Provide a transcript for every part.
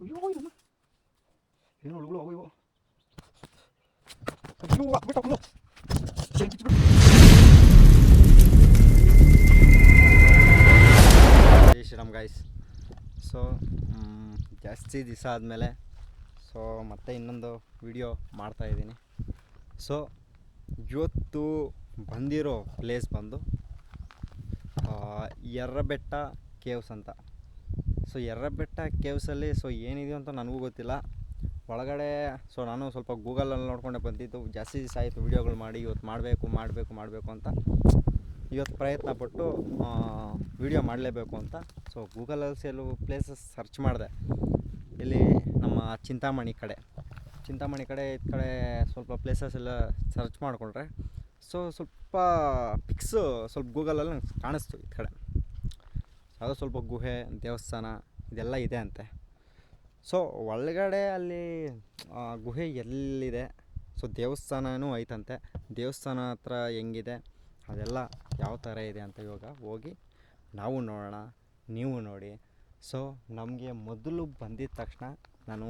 ಅಯ್ಯೋ ಇದಮ್ಮ ಏನು ಹುಳುಗಳು ಅವು ಇವು ಅಯ್ಯೋ ಹಾಕ್ಬಿಟ್ಟು ಕಿತ್ಬಿಟ್ಟು. ಜೈ ಶ್ರೀರಾಮ್ ಗಾಯ್ಸ್ ಸೊ ಜಾಸ್ತಿ ದಿವಸ ಆದಮೇಲೆ ಸೊ ಮತ್ತೆ ಇನ್ನೊಂದು ವಿಡಿಯೋ ಮಾಡ್ತಾಯಿದ್ದೀನಿ ಸೊ ಇವತ್ತು ಬಂದಿರೋ ಪ್ಲೇಸ್ ಬಂದು ಎರ್ರಬೆಟ್ಟ ಕೇವ್ಸ್ ಅಂತ. ಸೊ ಎರ್ರಬೆಟ್ಟ ಕೇವ್ಸಲ್ಲಿ ಸೊ ಏನಿದೆಯೋ ಅಂತ ನನಗೂ ಗೊತ್ತಿಲ್ಲ. ಒಳಗಡೆ ಸೊ ನಾನು ಸ್ವಲ್ಪ ಗೂಗಲಲ್ಲಿ ನೋಡ್ಕೊಂಡೆ ಬಂದಿದ್ದು. ಜಾಸ್ತಿ ದಿವಸ ಆಯಿತು ವೀಡಿಯೋಗಳು ಮಾಡಿ, ಇವತ್ತು ಮಾಡಬೇಕು ಮಾಡಬೇಕು ಮಾಡಬೇಕು ಅಂತ. ಇವತ್ತು ಪ್ರಯತ್ನ ಪಟ್ಟು ವಿಡಿಯೋ ಮಾಡಲೇಬೇಕು ಅಂತ. ಸೊ ಗೂಗಲಲ್ಲಿ ಸೇಲು ಪ್ಲೇಸಸ್ ಸರ್ಚ್ ಮಾಡಿದೆ. ಇಲ್ಲಿ ನಮ್ಮ ಚಿಂತಾಮಣಿ ಕಡೆ. ಚಿಂತಾಮಣಿ ಕಡೆ ಈ ಕಡೆ ಸ್ವಲ್ಪ ಪ್ಲೇಸಸ್ ಎಲ್ಲ ಸರ್ಚ್ ಮಾಡಿಕೊಂಡ್ರೆ ಸೊ ಸ್ವಲ್ಪ ಪಿಕ್ಸು ಸ್ವಲ್ಪ ಗೂಗಲಲ್ಲಿ ನಂಗೆ ಕಾಣಿಸ್ತು ಈ ಕಡೆ. ಯಾವುದೋ ಸ್ವಲ್ಪ ಗುಹೆ, ದೇವಸ್ಥಾನ ಇದೆಲ್ಲ ಇದೆ ಅಂತೆ ಸೊ ಒಳಗಡೆ ಅಲ್ಲಿ ಗುಹೆ ಎಲ್ಲಿದೆ? ಸೊ ದೇವಸ್ಥಾನವೂ ಐತಂತೆ. ದೇವಸ್ಥಾನ ಹತ್ರ ಹೆಂಗಿದೆ? ಅದೆಲ್ಲ ಯಾವ ಥರ ಇದೆ ಅಂತ ಇವಾಗ ಹೋಗಿ ನಾವು ನೋಡೋಣ, ನೀವು ನೋಡಿ. ಸೊ ನಮಗೆ ಮೊದಲು ಬಂದಿದ್ದ ತಕ್ಷಣ ನಾನು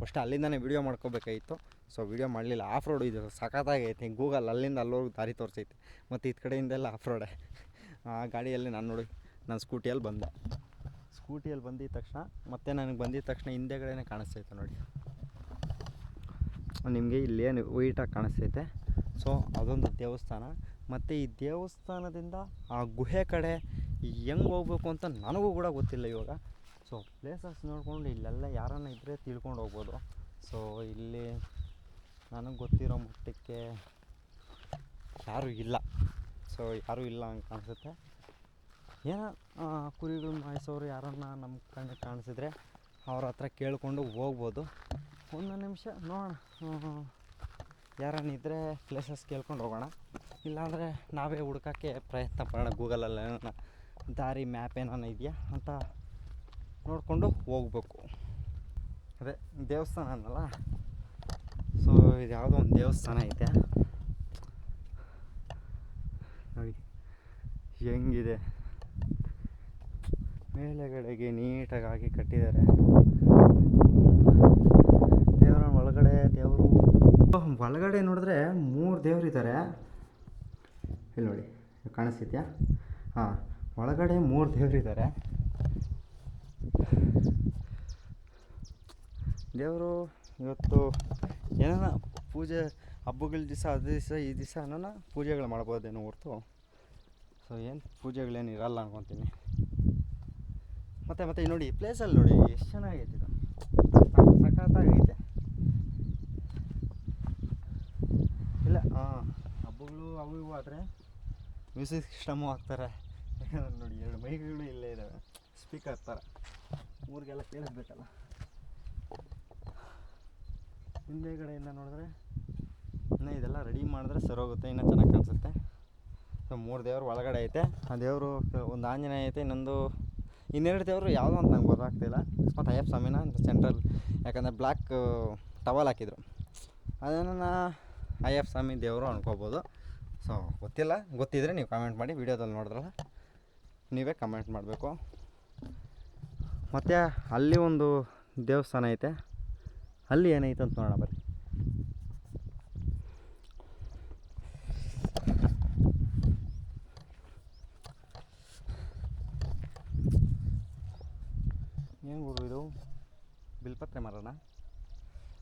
ಫಸ್ಟ್ ಅಲ್ಲಿಂದನೇ ವಿಡಿಯೋ ಮಾಡ್ಕೋಬೇಕಾಗಿತ್ತು ಸೊ ವಿಡಿಯೋ ಮಾಡಲಿಲ್ಲ. ಆಫ್ ರೋಡ್ ಇದು ಸಖತ್ತಾಗೈತೆ. ಗೂಗಲ್ ಅಲ್ಲಿಂದ ಅಲ್ಲೋಗಿ ದಾರಿ ತೋರಿಸೈತೆ. ಮತ್ತು ಈ ಕಡೆಯಿಂದೆಲ್ಲ ಆಫ್ ರೋಡೇ ಆ, ಗಾಡಿಯಲ್ಲಿ ನಾನು ನೋಡಿ. ನಾನು ಸ್ಕೂಟಿಯಲ್ಲಿ ಬಂದೆ. ಸ್ಕೂಟಿಯಲ್ಲಿ ಬಂದಿದ್ದ ತಕ್ಷಣ, ಮತ್ತೆ ನನಗೆ ಬಂದಿದ್ದ ತಕ್ಷಣ ಹಿಂದೆಗಡೆನೇ ಕಾಣಿಸ್ತೈತೆ ನೋಡಿ. ನಿಮಗೆ ಇಲ್ಲೇನು ವೈಟಾಗಿ ಕಾಣಿಸ್ತೈತೆ. ಸೊ ಅದೊಂದು ದೇವಸ್ಥಾನ. ಮತ್ತು ಈ ದೇವಸ್ಥಾನದಿಂದ ಆ ಗುಹೆ ಕಡೆ ಹೆಂಗೆ ಹೋಗ್ಬೇಕು ಅಂತ ನನಗೂ ಕೂಡ ಗೊತ್ತಿಲ್ಲ ಇವಾಗ. ಸೊ ಪ್ಲೇಸಸ್ ನೋಡಿಕೊಂಡು ಇಲ್ಲೆಲ್ಲ ಯಾರನ್ನ ಇದ್ದರೆ ತಿಳ್ಕೊಂಡು ಹೋಗ್ಬೋದು. ಸೊ ಇಲ್ಲಿ ನನಗೆ ಗೊತ್ತಿರೋ ಮಟ್ಟಕ್ಕೆ ಯಾರೂ ಇಲ್ಲ. ಸೊ ಯಾರೂ ಇಲ್ಲ ಅಂತ ಕಾಣಿಸುತ್ತೆ ಏನೋ ಕುರಿಗಳು ಮಾಯಿಸೋರು ಯಾರನ್ನ ನಮ್ಮ ಕಣ್ಣಿಗೆ ಕಾಣಿಸಿದ್ರೆ ಅವ್ರ ಹತ್ರ ಕೇಳಿಕೊಂಡು ಹೋಗ್ಬೋದು. ಒಂದು ನಿಮಿಷ ನೋಡೋಣ. ಯಾರನ್ನ ಇದ್ದರೆ ಪ್ಲೇಸಸ್ ಕೇಳ್ಕೊಂಡು ಹೋಗೋಣ. ಇಲ್ಲಾಂದರೆ ನಾವೇ ಹುಡ್ಕೋಕ್ಕೆ ಪ್ರಯತ್ನ ಪಡೋಣ ಗೂಗಲಲ್ಲಿ ಏನೋ ದಾರಿ ಮ್ಯಾಪ್ ಏನಾನ ಇದೆಯಾ ಅಂತ ನೋಡಿಕೊಂಡು ಹೋಗ್ಬೇಕು. ಅದೇ, ದೇವಸ್ಥಾನ ಅನ್ನಲ್ಲ? ಸೊ, ಇದು ಯಾವುದೋ ಒಂದು ದೇವಸ್ಥಾನ ಐತೆ. ನೋಡಿ, ಹೆಂಗಿದೆ? ಮೇಲೆಗಡೆಗೆ ನೀಟಾಗಿ ಕಟ್ಟಿದ್ದಾರೆ. ದೇವರ ಒಳಗಡೆ ದೇವರು. ಒಳಗಡೆ ನೋಡಿದ್ರೆ ಮೂರು ದೇವರಿದ್ದಾರೆ ಇಲ್ಲಿ ನೋಡಿ, ಕಾಣಿಸ್ತಿದ್ಯಾ? ಹಾಂ, ಒಳಗಡೆ ಮೂರು ದೇವರಿದ್ದಾರೆ ದೇವರು ಇವತ್ತು ಏನಾರ ಪೂಜೆ, ಹಬ್ಬಗಳ ದಿವಸ, ಅದು ದಿವಸ, ಈ ದಿವಸ ಏನಾರ ಪೂಜೆಗಳು ಮಾಡ್ಬೋದೇನೋ ಹೊರ್ತು. ಸೊ ಏನು ಪೂಜೆಗಳೇನು ಇರಲ್ಲ ಅನ್ಕೊತೀನಿ. ಮತ್ತೆ ಮತ್ತೆ ನೋಡಿ ಪ್ಲೇಸಲ್ಲಿ ನೋಡಿ, ಎಷ್ಟು ಚೆನ್ನಾಗೈತೆ ಇದು. ಸಖತ್ತಾಗೈತೆ. ಇಲ್ಲ ಹಾಂ ಹಬ್ಬಗಳು ಅವು ಇವು ಆದರೆ ಮ್ಯೂಸಿಕ್ ಸಿಸ್ಟಮು ಹಾಕ್ತಾರೆ. ನೋಡಿ, ಎರಡು ಮೈಕ್ಗಳು ಇಲ್ಲೇ ಇದ್ದಾವೆ ಸ್ಪೀಕರ್ ಥರ ಊರಿಗೆಲ್ಲ ಕೇಳಿಸ್ಬೇಕಲ್ಲ. ಹಿಂದೆಗಡೆಯಿಂದ ನೋಡಿದ್ರೆ, ಇನ್ನೂ ಇದೆಲ್ಲ ರೆಡಿ ಮಾಡಿದ್ರೆ ಸರೋಗುತ್ತೆ ಇನ್ನೂ ಚೆನ್ನಾಗಿ ಕಾಣಿಸುತ್ತೆ. ಸೊ, ಮೂರು ದೇವರು ಒಳಗಡೆ ಐತೆ. ಆ ದೇವರು, ಒಂದು ಆಂಜನೇಯ ಐತೆ, ಇನ್ನೊಂದು ಇನ್ನೆರಡು ದೇವರು ಯಾವುದು ಅಂತ ನಂಗೆ ಗೊತ್ತಾಗ್ತಿಲ್ಲ. ಮತ್ತು ಅಯ್ಯಪ್ಪ ಸ್ವಾಮಿನ ಸೆಂಟ್ರಲ್ ಯಾಕಂದರೆ ಬ್ಲ್ಯಾಕ್ ಟವಲ್ ಹಾಕಿದ್ರು. ಅದನ್ನು ಅಯ್ಯಪ್ಪ ಸ್ವಾಮಿ ದೇವರು ಅನ್ಕೋಬೋದು. ಸೊ ಗೊತ್ತಿಲ್ಲ, ಗೊತ್ತಿದ್ರೆ ನೀವು ಕಮೆಂಟ್ ಮಾಡಿ, ವಿಡಿಯೋದಲ್ಲಿ ನೋಡಿದ್ರಲ್ಲ, ನೀವೇ ಕಮೆಂಟ್ ಮಾಡಬೇಕು. ಮತ್ತು ಅಲ್ಲಿ ಒಂದು ದೇವಸ್ಥಾನ ಐತೆ. ಅಲ್ಲಿ ಏನೈತೆ ಅಂತ ನೋಡೋಣ, ಬರ್ರಿ. ಏನು ಗುರು ಇದು? ಬಿಲ್ಪತ್ರೆ ಮರನ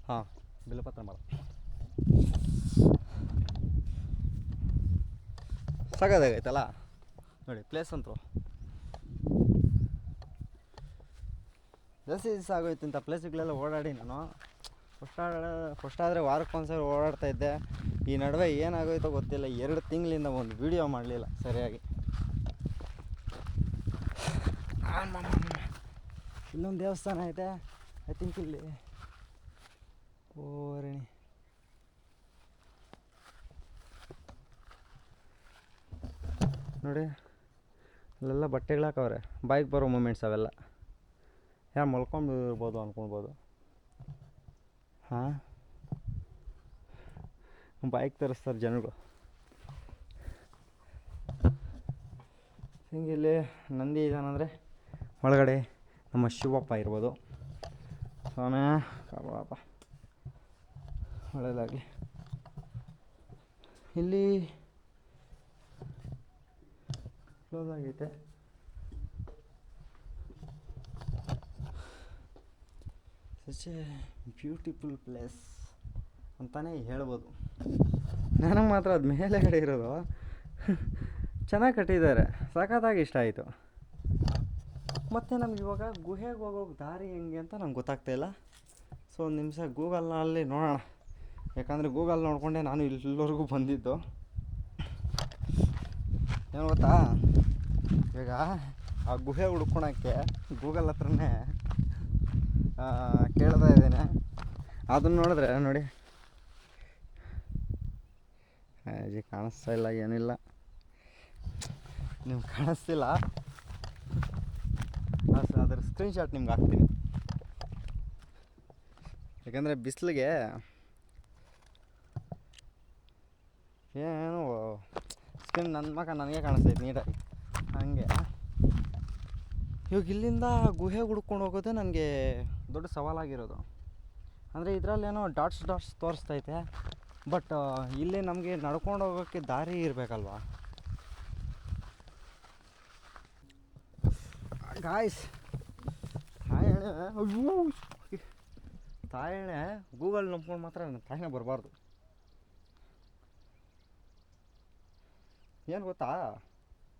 ಹಾಂ ಬಿಲ್ಪತ್ರೆ ಮರ ಸಾಕಾಗೈತಲ್ಲ ನೋಡಿ ಪ್ಲೇಸ್ ಅಂತೂ. ಜಾಸ್ತಿ ದಿವಸ ಆಗೋಯ್ತು ಇಂಥ ಪ್ಲೇಸ್ಗಳೆಲ್ಲ ಓಡಾಡಿ ನಾನು. ಫಸ್ಟ್ ಫಸ್ಟ್ ಆದರೆ ವಾರಕ್ಕೊಂದ್ಸರಿ ಓಡಾಡ್ತಾ ಇದ್ದೆ. ಈ ನಡುವೆ ಏನಾಗೋಯ್ತೋ ಗೊತ್ತಿಲ್ಲ. ಎರಡು ತಿಂಗಳಿಂದ ಒಂದು ವೀಡಿಯೋ ಮಾಡಲಿಲ್ಲ ಸರಿಯಾಗಿ. ಇಲ್ಲೊಂದು ದೇವಸ್ಥಾನ ಐತೆ. ಐ ಥಿಂಕ್ ಇಲ್ಲಿ. ಓರಣಿ ನೋಡಿ ಅಲ್ಲೆಲ್ಲ ಬಟ್ಟೆಗಳು ಹಾಕವ್ರೆ. ಬೈಕ್ ಬರೋ ಮೂಮೆಂಟ್ಸ್ ಅವೆಲ್ಲ. ಯಾರು ಮಲ್ಕೊಂಡು ಇರ್ಬೋದು ಅಂದ್ಕೊಳ್ಬೋದು ಹಾಂ? ಬೈಕ್ ತರಿಸ್ತಾರೆ ಜನಗಳು ಹಿಂಗೆ ಇಲ್ಲಿ ನಂದಿ ಇದಾನಂದರೆ? ಒಳಗಡೆ. ನಮ್ಮ ಶಿವಪ್ಪ ಇರ್ಬೋದು. ಸ್ವಾಮಿ ಕಾಪಾಡಪ್ಪ ಒಳ್ಳೆಯದಾಗಲಿ ಇಲ್ಲಿ ಕ್ಲೋಸ್ ಆಗೈತೆ. ಸಚ್ ಎ ಬ್ಯೂಟಿಫುಲ್ ಪ್ಲೇಸ್ ಅಂತಲೇ ಹೇಳ್ಬೋದು. ನನಗೆ ಮಾತ್ರ ಅದು ಮೇಲೆಗಡೆ ಇರೋದು. ಚೆನ್ನಾಗಿ ಕಟ್ಟಿದ್ದಾರೆ. ಸಖತ್ತಾಗಿ ಇಷ್ಟ ಆಯಿತು. ಮತ್ತು ನಮ್ಗೆ ಇವಾಗ ಗುಹೆಗೆ ಹೋಗೋಕೆ ದಾರಿ ಹೆಂಗೆ ಅಂತ ನಂಗೆ ಗೊತ್ತಾಗ್ತಾ ಇಲ್ಲ. ಸೊ ಒಂದು ನಿಮಿಷ ಗೂಗಲ್ನಲ್ಲಿ ನೋಡೋಣ. ಯಾಕಂದರೆ ಗೂಗಲ್ ನೋಡಿಕೊಂಡೆ ನಾನು ಇಲ್ಲಿವರೆಗೂ ಬಂದಿದ್ದು. ಏನು ಗೊತ್ತಾ? ಇವಾಗ ಆ ಗುಹೆ ಹುಡ್ಕೊಳಕ್ಕೆ ಗೂಗಲ್ ಹತ್ರನೇ ಕೇಳ್ತಾ ಇದ್ದೇನೆ. ಅದನ್ನು ನೋಡಿದ್ರೆ, ನೋಡಿ. ಕಾಣಿಸ್ತಾ ಇಲ್ಲ, ಏನಿಲ್ಲ. ನಿಮ್ಗೆ ಕಾಣಿಸ್ತಿಲ್ಲ? ಅದ್ರ ಸ್ಕ್ರೀನ್ಶಾಟ್ ನಿಮ್ಗೆ ಹಾಕ್ತೀನಿ. ಯಾಕಂದರೆ ಬಿಸಿಲಿಗೆ ಏನು ಸ್ಕ್ರೀನ್ ನನ್ನ ಮಗ ನನಗೆ ಕಾಣಿಸ್ತೈತೆ ನೀಟಾಗಿ. ಹಾಗೆ. ಇವಾಗ ಇಲ್ಲಿಂದ ಗುಹೆ ಹುಡ್ಕೊಂಡು ಹೋಗೋದೇ ನನಗೆ ದೊಡ್ಡ ಸವಾಲಾಗಿರೋದು. ಅಂದರೆ ಇದರಲ್ಲೇನೋ ಡಾಟ್ಸ್ ಡಾಟ್ಸ್ ತೋರಿಸ್ತೈತೆ ಬಟ್ ಇಲ್ಲಿ ನಮಗೆ ನಡ್ಕೊಂಡು ಹೋಗೋಕ್ಕೆ ದಾರಿ ಇರಬೇಕಲ್ವಾ? ಗಾಯ್ಸ್ ತಾಯಣೆ ಅಯ್ಯೋ ತಾಯಣೆ ಗೂಗಲ್ ನಂಬ್ಕೊಂಡು ಮಾತ್ರ ನನ್ನ ತಾಯಣ್ಣ ಬರಬಾರ್ದು. ಏನು ಗೊತ್ತಾ?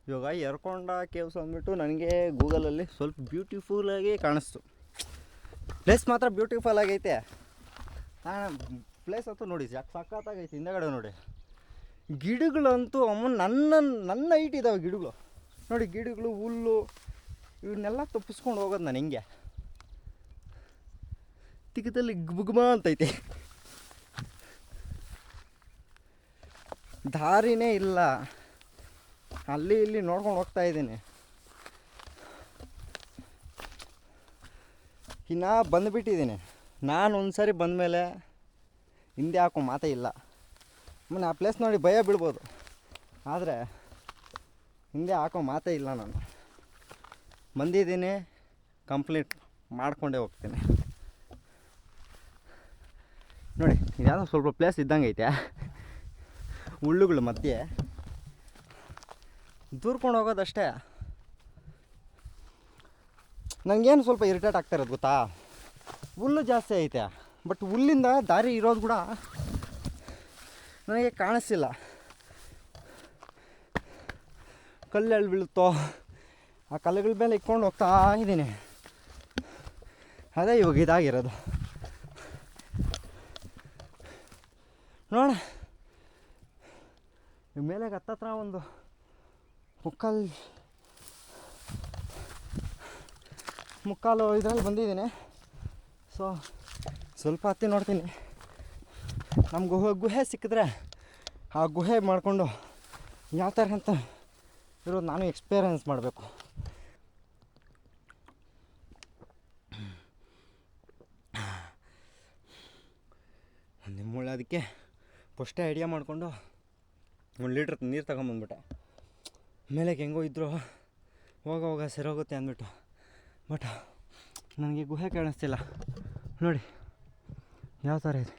ಇವಾಗ ಎರ್ಕೊಂಡ ಕೇವ್ಸ್ ಅಂದ್ಬಿಟ್ಟು ನನಗೆ ಗೂಗಲಲ್ಲಿ ಸ್ವಲ್ಪ ಬ್ಯೂಟಿಫುಲ್ಲಾಗಿ ಕಾಣಿಸ್ತು. ಪ್ಲೇಸ್ ಮಾತ್ರ ಬ್ಯೂಟಿಫುಲ್ ಆಗೈತೆ. ಪ್ಲೇಸ್ ಅಂತೂ ನೋಡಿ, ಯಾಕೆ ಸಖತ್ತಾಗೈತೆ ಹಿಂದೆಗಡೆ ನೋಡಿ. ಗಿಡಗಳಂತೂ ಅಮ್ಮ, ನನ್ನ ನನ್ನ ಹೈಟ್ ಇದ್ದಾವೆ ಗಿಡಗಳು. ನೋಡಿ, ಗಿಡಗಳು, ಹುಲ್ಲು ಇವನ್ನೆಲ್ಲ ತಪ್ಪಿಸ್ಕೊಂಡು ಹೋಗೋದು ನಾನು ಹಿಂಗೆ. ತಿಕ್ಕದಲ್ಲಿ ಗುಗ್ಮ ಅಂತೈತೆ. ದಾರಿನೇ ಇಲ್ಲ. ಅಲ್ಲಿ ಇಲ್ಲಿ ನೋಡ್ಕೊಂಡು ಹೋಗ್ತಾ ಇದ್ದೀನಿ. ಇನ್ನು ಬಂದುಬಿಟ್ಟಿದ್ದೀನಿ. ನಾನು ಒಂದು ಸಾರಿ ಬಂದಮೇಲೆ ಹಿಂದೆ ಹಾಕೋ ಮಾತೇ ಇಲ್ಲ. ಆಮೇಲೆ ಆ ಪ್ಲೇಸ್ ನೋಡಿ ಭಯ ಬಿಡ್ಬೋದು ಆದರೆ ಹಿಂದೆ ಹಾಕೋ ಮಾತೇ ಇಲ್ಲ ನಾನು. ಬಂದಿದ್ದೀನಿ ಕಂಪ್ಲೀಟ್ ಮಾಡಿಕೊಂಡೇ ಹೋಗ್ತೀನಿ. ನೋಡಿ, ಇದ್ಯಾವುದೋ ಸ್ವಲ್ಪ ಪ್ಲೇಸ್ ಇದ್ದಂಗೆ ಐತೆ. ಹುಳ್ಳುಗಳ ಮಧ್ಯೆ ದೂರ್ಕೊಂಡು ಹೋಗೋದಷ್ಟೇ. ನನಗೇನು ಸ್ವಲ್ಪ ಇರಿಟೇಟ್ ಆಗ್ತಾ ಇರೋದು ಗೊತ್ತಾ? ಹುಲ್ಲು ಜಾಸ್ತಿ ಐತೆ ಬಟ್ ಹುಲ್ಲಿಂದ ದಾರಿ ಇರೋದು ಕೂಡ ನನಗೆ ಕಾಣಿಸ್ತಿಲ್ಲ. ಕಲ್ಲೆಲ್ಲಿ ಬೀಳುತ್ತೋ ಆ ಕಲ್ಲುಗಳ ಮೇಲೆ ಇಟ್ಕೊಂಡು ಹೋಗ್ತಾ ಇದ್ದೀನಿ. ಅದೇ ಇವಾಗ ಇದಾಗಿರೋದು. ನೋಡ ಮೇಲೆ ಹತ್ತತ್ರ ಒಂದು ಮುಕ್ಕಾಲು ಮುಕ್ಕಾಲು ಇದರಲ್ಲಿ ಬಂದಿದ್ದೀನಿ. ಸೊ ಸ್ವಲ್ಪ ಹತ್ತಿ ನೋಡ್ತೀನಿ. ನಮ್ಮ ಗುಹೆ ಗುಹೆ ಸಿಕ್ಕಿದ್ರೆ ಆ ಗುಹೆ ಮಾಡಿಕೊಂಡು ಯಾವ ಥರ ಅಂತ ಇರೋದು ನಾನು ಎಕ್ಸ್ಪೀರಿಯನ್ಸ್ ಮಾಡಬೇಕು. ಅದಕ್ಕೆ ಫಸ್ಟೇ ಐಡಿಯಾ ಮಾಡಿಕೊಂಡು ಒಂದು ಲೀಟ್ರ್ ನೀರು ತಗೊಂಬಂದ್ಬಿಟ್ಟೆ. ಮೇಲೆ ಹೆಂಗೋ ಇದ್ದರು ಹೋಗ ಹೋಗ ಸರೋಗುತ್ತೆ ಅಂದ್ಬಿಟ್ಟು. ಬಟ್ ನನಗೆ ಗುಹೆ ಕಾಣಿಸ್ತಿಲ್ಲ. ನೋಡಿ, ಯಾವ ಥರ ಇದೆ.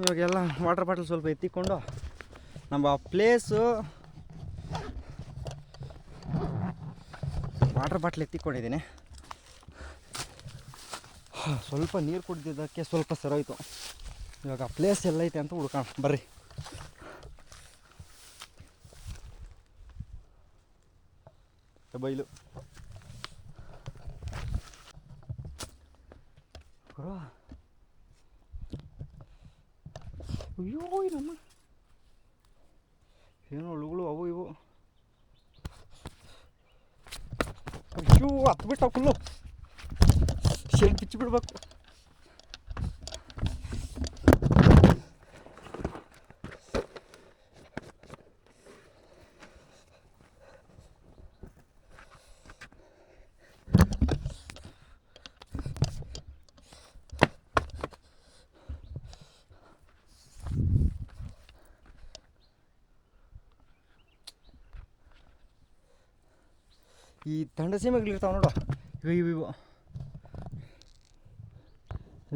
ಇವಾಗೆಲ್ಲ ವಾಟರ್ ಬಾಟಲ್ ಸ್ವಲ್ಪ ಎತ್ತಿಕೊಂಡು ನಮ್ಮ ಪ್ಲೇಸು ವಾಟರ್ ಬಾಟ್ಲ್ ಎತ್ತಿಕೊಂಡಿದ್ದೀನಿ. ಸ್ವಲ್ಪ ನೀರು ಕುಡಿದಿದ್ದಕ್ಕೆ ಸ್ವಲ್ಪ ಸರೋಯ್ತು ಇವಾಗ ಪ್ಲೇಸ್ ಎಲ್ಲ ಎಲ್ಲೈತೆ ಅಂತ ಹುಡ್ಕೋಣ. ಬರ್ರಿ. ಬೈಲು. ಅಯ್ಯೋ ನಮ್ಮ ಏನೋ ಹುಳುಗಳು ಅವು ಇವು. ಅಯ್ಯೋ ಹತ್ತು ಬಿಟ್ಟ ಫುಲ್ಲು ಶೆಡ್ ಬಿಚ್ಚಿ ಬಿಡ್ಬೇಕು ಈ ತಂಡ ಸೀಮೆಗಳಿರ್ತಾವೆ ನೋಡು. ಇವು ಇವು ಇವು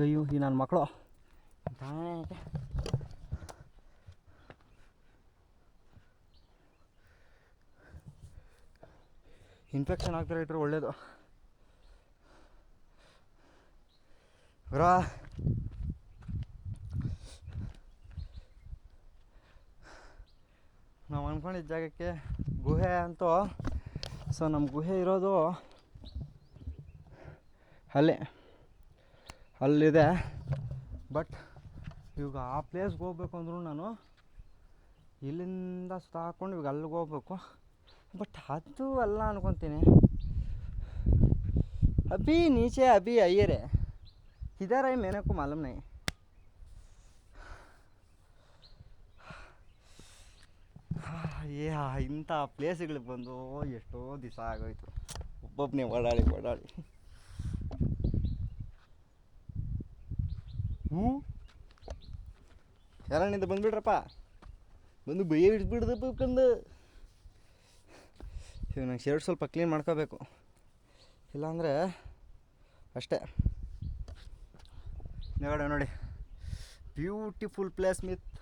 ಅಯ್ಯೋ ಈ ನನ್ನ ಮಕ್ಕಳು ಇನ್ಫೆಕ್ಷನ್ ಆಗ್ತಾರೆ ಇಟ್ಟರೆ ಒಳ್ಳೇದು. ಬ್ರಾ ನಾವು ಅಂದ್ಕೊಂಡಿದ್ದ ಜಾಗಕ್ಕೆ ಗುಹೆ ಅಂತೂ ಸೊ ನಮ್ಮ ಗುಹೆ ಇರೋದು ಅಲ್ಲಿ ಅಲ್ಲಿದೆ. ಬಟ್ ಇವಾಗ ಆ ಪ್ಲೇಸ್ಗೆ ಹೋಗ್ಬೇಕು ಅಂದರೂ ನಾನು, ಇಲ್ಲಿಂದ ಸುತ್ತ ಹಾಕ್ಕೊಂಡು ಇವಾಗ ಅಲ್ಲಿಗೆ ಹೋಗ್ಬೇಕು. ಬಟ್ ಅದು ಅಲ್ಲ ಅನ್ಕೊತೀನಿ. ಅಭಿ ನೀಚೆ, ಅಭಿ ಅಯ್ಯರೆ. ಇದಾರ ಮೇನಕ್ಕೂ ಮಾಲೂಮ್ ನೈ ಏ ಇಂಥ ಪ್ಲೇಸ್ಗಳಿಗೆ ಬಂದು ಎಷ್ಟೋ ದಿವಸ ಆಗೋಯ್ತು. ಒಬ್ಬೊಬ್ಬನೇ ಓಡಾಡಿ ಓಡಾಡಿ. ಹ್ಞೂ ಯಾರಣ್ಣಿಂದ ಬಂದ್ಬಿಡ್ರಪ್ಪ. ಬಂದು ಬೈ ಇಟ್ಬಿಡ್ದಪ್ಪ ಕಂದು. ನಂಗೆ ಶರ್ಟ್ ಸ್ವಲ್ಪ ಕ್ಲೀನ್ ಮಾಡ್ಕೋಬೇಕು. ಇಲ್ಲಾಂದರೆ ಅಷ್ಟೇ. ನೋಡಿ ನೋಡಿ. Beautiful place with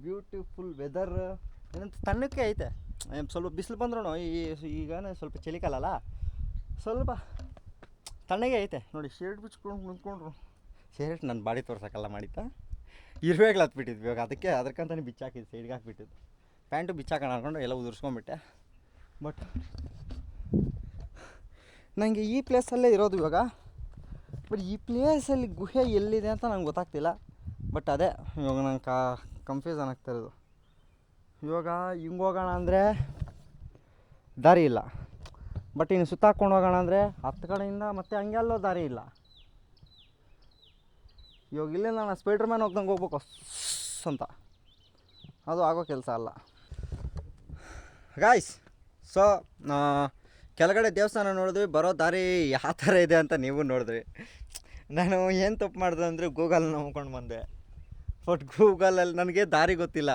beautiful weather ಏನಂತ ತಣ್ಣಕ್ಕೆ ಐತೆ. ಸ್ವಲ್ಪ ಬಿಸಿಲು ಬಂದ್ರೂ ಈ ಈಗ ಸ್ವಲ್ಪ ಚಳಿಕಾಲಲ್ಲ, ಸ್ವಲ್ಪ ತಣ್ಣಗೆ ಐತೆ. ನೋಡಿ, ಶರ್ಟ್ ಬಿಚ್ಕೊಂಡು ನಿಂತ್ಕೊಂಡ್ರು. ಶರ್ಟ್ ನನ್ನ ಬಾಡಿ ತೋರ್ಸೋಕ್ಕಲ್ಲ ಮಾಡಿತ್ತ ಇರುವೆಗಳು ಹತ್ಬಿಟ್ಟಿದ್ವಿ ಇವಾಗ. ಅದಕ್ಕೆ ಅದಕ್ಕಂತಾನೆ ಬಿಚ್ಚಾಕಿದ್ದು, ಸೈಡ್ಗೆ ಹಾಕಿಬಿಟ್ಟಿದ್ವಿ ಪ್ಯಾಂಟು ಬಿಚ್ಚಾಕೋಣ ಅನ್ಕೊಂಡು ಎಲ್ಲ ಉದುರ್ಸ್ಕೊಂಡ್ಬಿಟ್ಟೆ ಬಟ್ ನನಗೆ ಈ ಪ್ಲೇಸಲ್ಲೇ ಇರೋದು ಇವಾಗ. ಬಟ್ ಈ ಪ್ಲೇಸಲ್ಲಿ ಗುಹೆ ಎಲ್ಲಿದೆ ಅಂತ ನಂಗೆ ಗೊತ್ತಾಗ್ತಿಲ್ಲ. ಬಟ್ ಅದೇ, ಇವಾಗ ನಂಗೆ ಕಾ ಕನ್ಫ್ಯೂಸನ್ ಆಗ್ತಾ ಇರೋದು. ಇವಾಗ ಹಿಂಗೆ ಹೋಗೋಣ ಅಂದರೆ ದಾರಿ ಇಲ್ಲ. ಬಟ್ ಇನ್ನು ಸುತ್ತಾಕೊಂಡು ಹೋಗೋಣ ಅಂದರೆ ಹತ್ತು ಕಡೆಯಿಂದ ಮತ್ತೆ ಹಂಗೆ ಅಲ್ಲೋ ದಾರಿ ಇಲ್ಲ. ಇವಾಗ ಇಲ್ಲಿಂದ ನಾನು ಸ್ಪೈಡ್ರ್ ಮ್ಯಾನ್ ಹೋಗ್ದಂಗೆ ಹೋಗ್ಬೇಕು ಅಂತ. ಅದು ಆಗೋ ಕೆಲಸ ಅಲ್ಲ. ಗಾಯ್ಸ್ ಸೊ ಕೆಳಗಡೆ ದೇವಸ್ಥಾನ ನೋಡಿದ್ವಿ, ಬರೋ ದಾರಿ ಯಾವ ಥರ ಇದೆ ಅಂತ ನೀವು ನೋಡಿದ್ರಿ. ನಾನು ಏನು ತಪ್ಪು ಮಾಡಿದೆ ಅಂದರೆ ಗೂಗಲ್ ನಂಬ್ಕೊಂಡು ಬಂದೆ. ಬಟ್ ಗೂಗಲಲ್ಲಿ ನನಗೆ ದಾರಿ ಗೊತ್ತಿಲ್ಲ.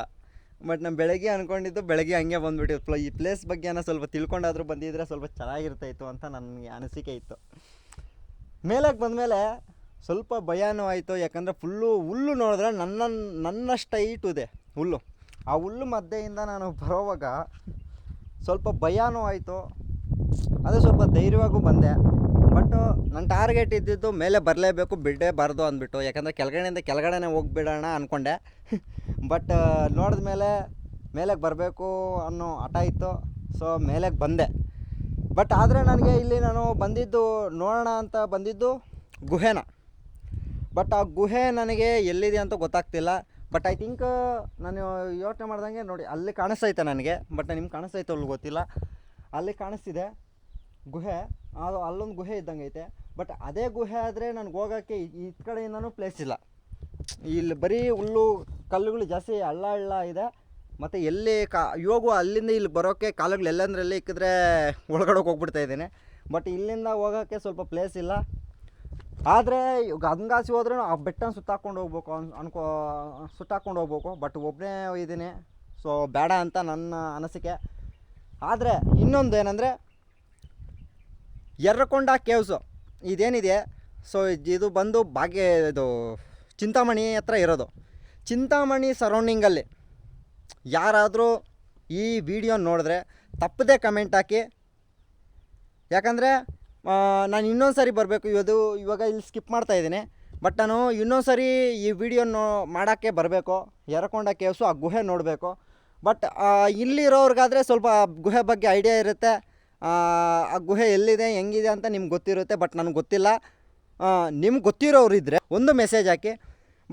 ಬಟ್ ನಾನು ಬೆಳಗ್ಗೆ ಅಂದ್ಕೊಂಡಿದ್ದು ಬೆಳಗ್ಗೆ ಹಂಗೆ ಬಂದುಬಿಟ್ಟಿದ್ದು ಪ್ಲ ಈ ಪ್ಲೇಸ್ ಬಗ್ಗೆ ಏನೋ ಸ್ವಲ್ಪ ತಿಳ್ಕೊಂಡಾದರೂ ಬಂದಿದ್ರೆ ಸ್ವಲ್ಪ ಚೆನ್ನಾಗಿರ್ತಾಯಿತ್ತು ಅಂತ ನನಗೆ ಅನಿಸಿಕೆ ಇತ್ತು. ಮೇಲಕ್ಕೆ ಬಂದಮೇಲೆ ಸ್ವಲ್ಪ ಭಯನೂ ಆಯಿತು. ಯಾಕಂದರೆ ಫುಲ್ಲು ಹುಲ್ಲು ನೋಡಿದ್ರೆ ನನ್ನ ನನ್ನ ಸ್ಟೈಟ್ ಇದೆ ಹುಲ್ಲು. ಆ ಹುಲ್ಲು ಮಧ್ಯೆಯಿಂದ ನಾನು ಬರೋವಾಗ ಸ್ವಲ್ಪ ಭಯನೂ ಆಯಿತು. ಅದೇ ಸ್ವಲ್ಪ ಧೈರ್ಯವಾಗೂ ಬಂದೆ. ಬಟ್ಟು ನನ್ನ ಟಾರ್ಗೆಟ್ ಇದ್ದಿದ್ದು ಮೇಲೆ ಬರಲೇಬೇಕು ಬಿಡಲೇಬಾರ್ದು ಅಂದ್ಬಿಟ್ಟು. ಯಾಕಂದರೆ ಕೆಳಗಡೆಯಿಂದ ಕೆಳಗಡೆನೇ ಹೋಗಿಬಿಡೋಣ ಅಂದ್ಕೊಂಡೆ ಬಟ್ ನೋಡಿದ ಮೇಲೆ ಮೇಲೆಗೆ ಬರಬೇಕು ಅನ್ನೋ ಹಠ ಇತ್ತು. ಸೊ ಮೇಲೆಗೆ ಬಂದೆ. ಬಟ್ ಆದರೆ ನನಗೆ ಇಲ್ಲಿ ನಾನು ಬಂದಿದ್ದು ನೋಡೋಣ ಅಂತ ಬಂದಿದ್ದು ಗುಹೆನ. ಬಟ್ ಆ ಗುಹೆ ನನಗೆ ಎಲ್ಲಿದೆ ಅಂತ ಗೊತ್ತಾಗ್ತಿಲ್ಲ. ಬಟ್ ಐ ಥಿಂಕ್ ನಾನು ಯೋಚನೆ ಮಾಡ್ದಂಗೆ ನೋಡಿ, ಅಲ್ಲಿ ಕಾಣಿಸ್ತೈತೆ ನನಗೆ. ಬಟ್ ನಿಮ್ಗೆ ಕಾಣಿಸ್ತೈತೆ ಅಲ್ಲಿ ಗೊತ್ತಿಲ್ಲ. ಅಲ್ಲಿ ಕಾಣಿಸ್ತಿದೆ. ಗುಹೆ ಅದು ಅಲ್ಲೊಂದು ಗುಹೆ ಇದ್ದಂಗೆ ಐತೆ. ಬಟ್ ಅದೇ ಗುಹೆ ಆದರೆ ನನಗೆ ಹೋಗೋಕ್ಕೆ ಈ ಕಡೆಯಿಂದನೂ ಪ್ಲೇಸ್ ಇಲ್ಲ. ಇಲ್ಲಿ ಬರೀ ಹುಲ್ಲು, ಕಲ್ಲುಗಳು ಜಾಸ್ತಿ ಹಳ್ಳ ಹಳ್ಳ ಇದೆ. ಮತ್ತು ಎಲ್ಲಿ ಕಾ, ಇವಾಗೂ ಅಲ್ಲಿಂದ ಇಲ್ಲಿ ಬರೋಕ್ಕೆ ಕಾಲುಗಳು ಎಲ್ಲಂದ್ರಲ್ಲಿ ಇಕ್ಕಿದ್ರೆ ಒಳಗಡೆ ಹೋಗ್ಬಿಡ್ತಾ ಇದ್ದೀನಿ. ಬಟ್ ಇಲ್ಲಿಂದ ಹೋಗೋಕ್ಕೆ ಸ್ವಲ್ಪ ಪ್ಲೇಸ್ ಇಲ್ಲ. ಆದರೆ ಇವಾಗ ಹಂಗಾಸಿ ಹೋದ್ರೆ ಆ ಬೆಟ್ಟನ ಸುತ್ತಾಕೊಂಡು ಹೋಗ್ಬೇಕು ಅನ್, ಅನ್ಕೋ, ಸುತ್ತಾಕೊಂಡು ಹೋಗ್ಬೇಕು. ಬಟ್ ಒಬ್ಬನೇ ಇದ್ದೀನಿ. ಸೊ ಬೇಡ ಅಂತ ನನ್ನ ಅನಿಸಿಕೆ. ಆದರೆ ಇನ್ನೊಂದು ಏನಂದರೆ ಎರ್ರಕೊಂಡ ಕೇವ್ಸು. ಇದೇನಿದೆ? ಸೊ ಇದು ಬಂದು ಭಾಗ್ಯ ಇದು ಚಿಂತಾಮಣಿ ಹತ್ರ ಇರೋದು. ಚಿಂತಾಮಣಿ ಸರೌಂಡಿಂಗಲ್ಲಿ ಯಾರಾದರೂ ಈ ವಿಡಿಯೋ ನೋಡಿದ್ರೆ ತಪ್ಪದೆ ಕಮೆಂಟ್ ಹಾಕಿ. ಯಾಕಂದರೆ ನಾನು ಇನ್ನೊಂದು ಸಾರಿ ಬರಬೇಕು. ಇವತ್ತು ಇವಾಗ ಇಲ್ಲಿ ಸ್ಕಿಪ್ ಮಾಡ್ತಾ ಇದ್ದೀನಿ. ಬಟ್ ನಾನು ಇನ್ನೊಂದು ಸರಿ ಈ ವಿಡಿಯೋ ನೋ, ಮಾಡೋಕ್ಕೆ ಬರಬೇಕು. ಎರಕೊಂಡ ಕೇವ್ಸು ಆ ಗುಹೆ ನೋಡಬೇಕು. ಬಟ್ ಇಲ್ಲಿರೋರ್ಗಾದರೆ ಸ್ವಲ್ಪ ಗುಹೆ ಬಗ್ಗೆ ಐಡಿಯಾ ಇರುತ್ತೆ. ಆ ಗುಹೆ ಎಲ್ಲಿದೆ, ಹೆಂಗಿದೆ ಅಂತ ನಿಮ್ಗೆ ಗೊತ್ತಿರುತ್ತೆ, ಬಟ್ ನನಗೆ ಗೊತ್ತಿಲ್ಲ. ನಿಮ್ಗೆ ಗೊತ್ತಿರೋರು ಇದ್ದರೆ ಒಂದು ಮೆಸೇಜ್ ಹಾಕಿ.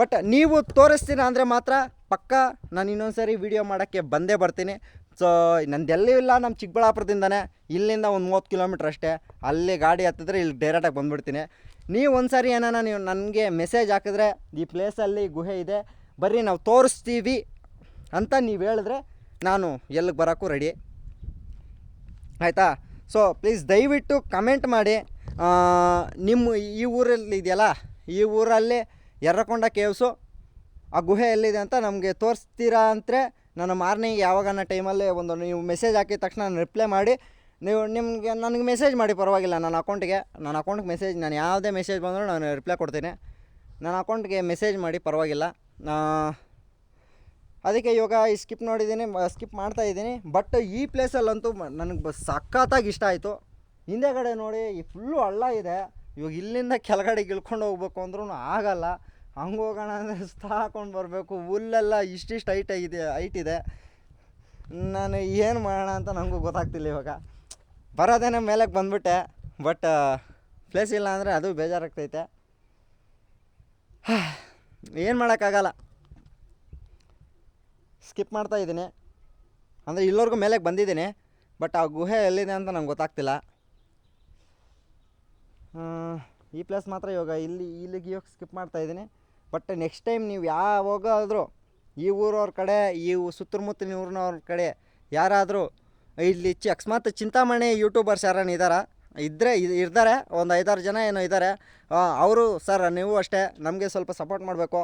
ಬಟ್ ನೀವು ತೋರಿಸ್ತೀರ ಅಂದರೆ ಮಾತ್ರ ಪಕ್ಕ ನಾನು ಇನ್ನೊಂದು ಸರಿ ವೀಡಿಯೋ ಮಾಡೋಕ್ಕೆ ಬಂದೇ ಬರ್ತೀನಿ. ಸೊ ನಂದೆಲ್ಲೂ ಇಲ್ಲ ನಮ್ಮ ಚಿಕ್ಕಬಳ್ಳಾಪುರದಿಂದನೇ. ಇಲ್ಲಿಂದ ಒಂದು ಮೂವತ್ತು ಕಿಲೋಮೀಟ್ರ್ ಅಷ್ಟೇ. ಅಲ್ಲಿ ಗಾಡಿ ಹತ್ತಿದ್ರೆ ಇಲ್ಲಿ ಡೈರೆಕ್ಟಾಗಿ ಬಂದುಬಿಡ್ತೀನಿ. ನೀವು ಒಂದು ಸಾರಿ ಏನಾನ ನೀವು ನನಗೆ ಮೆಸೇಜ್ ಹಾಕಿದ್ರೆ, ಈ ಪ್ಲೇಸಲ್ಲಿ ಗುಹೆ ಇದೆ, ಬರ್ರಿ, ನಾವು ತೋರಿಸ್ತೀವಿ ಅಂತ ನೀವು ಹೇಳಿದ್ರೆ ನಾನು ಎಲ್ಲಿಗೆ ಬರೋಕ್ಕೂ ರೆಡಿ ಆಯಿತಾ? ಸೊ ಪ್ಲೀಸ್ ದಯವಿಟ್ಟು ಕಮೆಂಟ್ ಮಾಡಿ. ನಿಮ್ಮ ಈ ಊರಲ್ಲಿ ಇದೆಯಲ್ಲ? ಈ ಊರಲ್ಲಿ ಎರ್ರಕೊಂಡ ಕೇವ್ಸು ಆ ಗುಹೆ ಎಲ್ಲಿದೆ ಅಂತ ನಮಗೆ ತೋರಿಸ್ತೀರಾ ಅಂದರೆ ನಾನು ಮಾರ್ನಿಂಗ್ ಯಾವಾಗನ ಟೈಮಲ್ಲಿ ಒಂದು ನೀವು ಮೆಸೇಜ್ ಹಾಕಿದ ತಕ್ಷಣ ನಾನು ರಿಪ್ಲೈ ಮಾಡಿ. ನೀವು ನಿಮಗೆ, ನನಗೆ ಮೆಸೇಜ್ ಮಾಡಿ, ಪರವಾಗಿಲ್ಲ. ನನ್ನ ಅಕೌಂಟಿಗೆ ನನ್ನ ಅಕೌಂಟ್ಗೆ ಮೆಸೇಜ್ ನಾನು ಯಾವುದೇ ಮೆಸೇಜ್ ಬಂದರೂ ನಾನು ರಿಪ್ಲೈ ಕೊಡ್ತೀನಿ. ನನ್ನ ಅಕೌಂಟ್ಗೆ ಮೆಸೇಜ್ ಮಾಡಿ, ಪರವಾಗಿಲ್ಲ. ಅದಕ್ಕೆ ಇವಾಗ ಈ ಸ್ಕಿಪ್ ನೋಡಿದ್ದೀನಿ ಸ್ಕಿಪ್ ಮಾಡ್ತಾ ಇದ್ದೀನಿ. ಬಟ್ ಈ ಪ್ಲೇಸಲ್ಲಂತೂ ನನಗೆ ಬ, ಸಖತ್ತಾಗಿ ಇಷ್ಟ ಆಯಿತು. ಹಿಂದೆಗಡೆ ನೋಡಿ, ಈ ಫುಲ್ಲು ಹಳ್ಳ ಇದೆ. ಇವಾಗ ಇಲ್ಲಿಂದ ಕೆಳಗಡೆ ಇಳ್ಕೊಂಡು ಹೋಗ್ಬೇಕು ಅಂದ್ರೂ ಆಗಲ್ಲ. ಹಂಗೆ ಹೋಗೋಣ ಅಂದರೆ ಹಾಕೊಂಡು ಬರಬೇಕು. ಹುಲ್ಲೆಲ್ಲ ಇಷ್ಟಿಷ್ಟು ಹೈಟ್ ಆಗಿದೆ ಹೈಟ್ ಇದೆ. ನಾನು ಏನು ಮಾಡೋಣ ಅಂತ ನನಗೂ ಗೊತ್ತಾಗ್ತಿಲ್ಲ ಇವಾಗ. ಬರೋದೇನೆ ಮೇಲಕ್ಕೆ ಬಂದುಬಿಟ್ಟೆ. ಬಟ್ ಪ್ಲೇಸ್ ಇಲ್ಲ ಅಂದರೆ ಅದು ಬೇಜಾರಾಗ್ತೈತೆ. ಏನು ಮಾಡೋಕ್ಕಾಗಲ್ಲ. ಸ್ಕಿಪ್ ಮಾಡ್ತಾ ಇದ್ದೀನಿ. ಅಂದರೆ ಇಲ್ಲೋರ್ಗೂ ಮೇಲೆಗೆ ಬಂದಿದ್ದೀನಿ. ಬಟ್ ಆ ಗುಹೆ ಎಲ್ಲಿದೆ ಅಂತ ನಂಗೆ ಗೊತ್ತಾಗ್ತಿಲ್ಲ. ಈ ಪ್ಲೇಸ್ ಮಾತ್ರ ಇವಾಗ ಇಲ್ಲಿ ಇಲ್ಲಿಗೆ ಇವಾಗ ಸ್ಕಿಪ್ ಮಾಡ್ತಾ ಇದ್ದೀನಿ. ಬಟ್ ನೆಕ್ಸ್ಟ್ ಟೈಮ್ ನೀವು ಯಾವಾಗಾದರೂ ಈ ಊರವ್ರ ಕಡೆ, ಈ ಸುತ್ತಮುತ್ತಲಿನ ಊರಿನವ್ರ ಕಡೆ ಯಾರಾದರೂ ಇಲ್ಲಿ ಚಿ ಅಕಸ್ಮಾತ್ ಚಿಂತಾಮಣಿ ಯೂಟ್ಯೂಬರ್ಸ್ ಯಾರನ್ನ ಇದ್ದಾರಾ? ಇದ್ದರೆ ಇರ್ತಾರೆ. ಒಂದು ಐದಾರು ಜನ ಏನೋ ಇದ್ದಾರೆ. ಅವರು, ಸರ್, ನೀವು ಅಷ್ಟೇ. ನಮಗೆ ಸ್ವಲ್ಪ ಸಪೋರ್ಟ್ ಮಾಡಬೇಕು.